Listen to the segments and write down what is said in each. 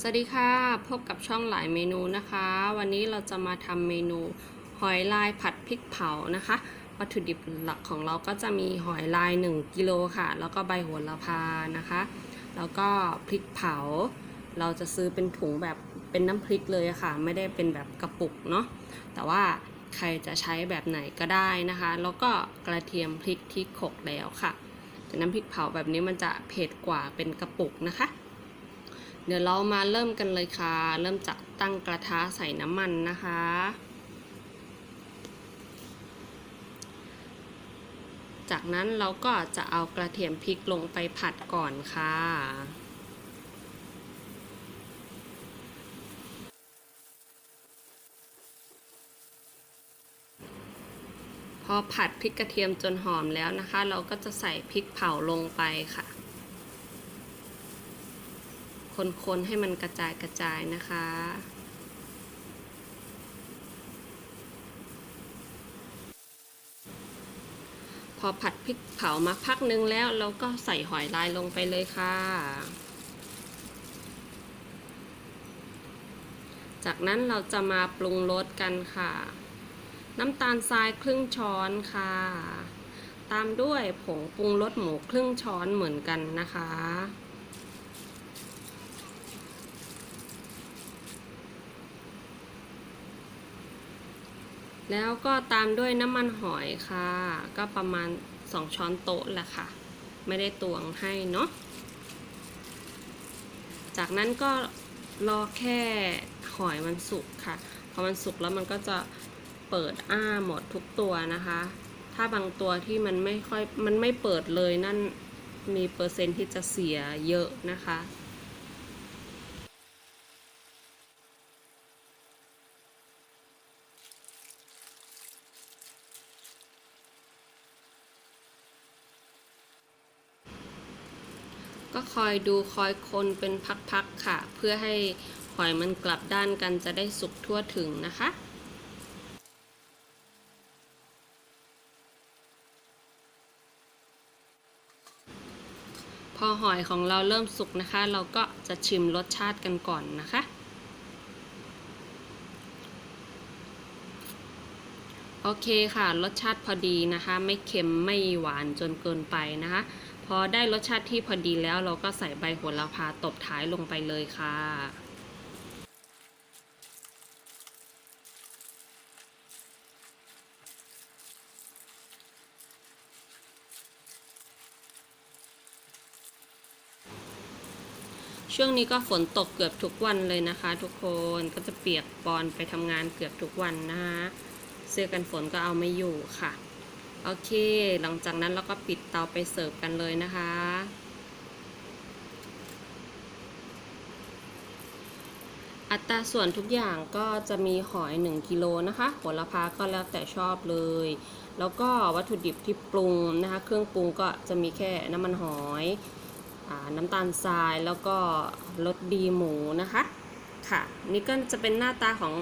สวัสดีค่ะ พบกับช่องหลายเมนูนะคะ วันนี้เราจะมาทำเมนูหอยลายผัดพริกเผานะคะ วัตถุดิบหลักของเราก็จะมีหอยลาย 1 กิโลค่ะ แล้วก็ใบโหระพานะคะ แล้วก็พริกเผา เราจะซื้อเป็นถุงแบบเป็นน้ำพริกเลยะค่ะ ไม่ได้เป็นแบบกระปุกเนาะ แต่ว่าใครจะใช้แบบไหนก็ได้นะคะ แล้วก็กระเทียมพริกที่ขกแล้วค่ะแต่น้ำพริกเผาแบบนี้มันจะเผ็ดกว่าเป็นกระปุกนะคะ เดี๋ยวเรามาเริ่มกันเลยค่ะ เริ่มจากตั้งกระทะใส่น้ำมันนะคะ จากนั้นเราก็จะเอากระเทียมพริกลงไปผัดก่อนค่ะพอผัดพริกกระเทียมจนหอมแล้วนะคะ เราก็จะใส่พริกเผาลงไปค่ะ คนๆให้มันกระจายกระจายนะคะ พอผัดพริกเผามาพักนึงแล้วเราก็ใส่หอยลายลงไปเลยค่ะ จากนั้นเราจะมาปรุงรสกันค่ะ น้ำตาลทรายครึ่งช้อนค่ะ ตามด้วยผงปรุงรสหมูครึ่งช้อนเหมือนกันนะคะ แล้วก็ตามด้วยน้ำมันหอยค่ะ ก็ประมาณ 2 ช้อนโต๊ะแหละค่ะ ไม่ได้ตวงให้เนาะจากนั้นก็รอแค่หอยมันสุกค่ะ พอมันสุกแล้วมันก็จะเปิดอ้าหมดทุกตัวนะคะ ถ้าบางตัวที่มันไม่ค่อยมันไม่เปิดเลยนั่นมีเปอร์เซ็นต์ที่จะเสียเยอะนะคะ ก็คอยดูคอยคนเป็นพักๆค่ะ เพื่อให้หอยมันกลับด้านกันจะได้สุกทั่วถึงนะคะพอหอยของเราเริ่มสุกนะคะ เราก็จะชิมรสชาติกันก่อนนะคะ โอเคค่ะ รสชาติพอดีนะคะ ไม่เค็มไม่หวานจนเกินไปนะคะ พอได้รสชาติที่พอดีแล้วเราก็ใส่ใบโหระพาตบท้ายลงไปเลยค่ะช่วงนี้ก็ฝนตกเกือบทุกวันเลยนะคะ ทุกคนก็จะเปียกปอนไปทำงานเกือบทุกวันนะคะเสื้อกันฝนก็เอาไม่อยู่ค่ะ โอเค หลังจากนั้นเราก็ปิดเตาไปเสิร์ฟกันเลยนะคะ อัตราส่วนทุกอย่างก็จะมีหอย 1กิโลนะคะโหระพาก็แล้วแต่ชอบเลย แล้วก็วัตถุดิบที่ปรุงนะคะ เครื่องปรุงก็จะมีแค่น้ำมันหอยอน้ำตาลทรายแล้วก็รสดีหมูนะคะ ค่ะ นี่ก็จะเป็นหน้าตาของ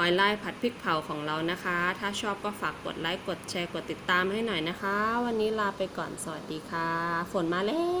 อยไล่ผัดพริกเผาของเรานะคะ ถ้าชอบก็ฝากกดไลค์ กดแชร์ กดติดตามให้หน่อยนะคะ วันนี้ลาไปก่อน สวัสดีค่ะ ฝนมาแล้ว